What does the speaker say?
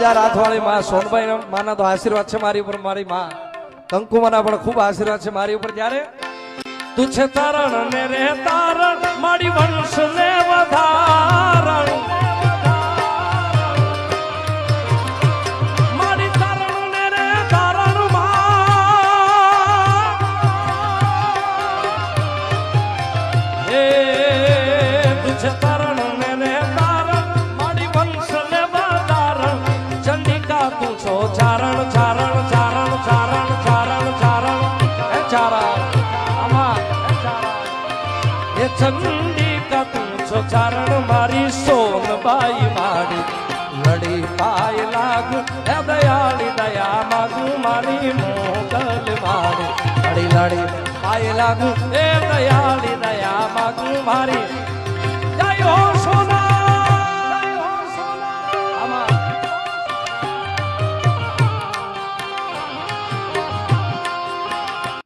હજાર હાથવાળી માં, સોનભાઈ માના તો આશીર્વાદ છે મારી ઉપર, મારી માં. કંકુમાના પણ ખૂબ આશીર્વાદ છે મારી ઉપર. જ્યારે તું છે તારણ ને રે તારણ, મારી વંશ ને તું છો? ચારણ ચારણ ચારણ ચારણ ચારણ ચારણ. હે ચારણ એ ચંડિકા તું છો, ચારણ મારી સોનબાઈ મારી. લડી પાય લાગુ હે દયાળી દયા માગુ મારી મોગલ મારી. લડી લડી પાય લાગુ, એ દયાળી દયા માગુ મારી.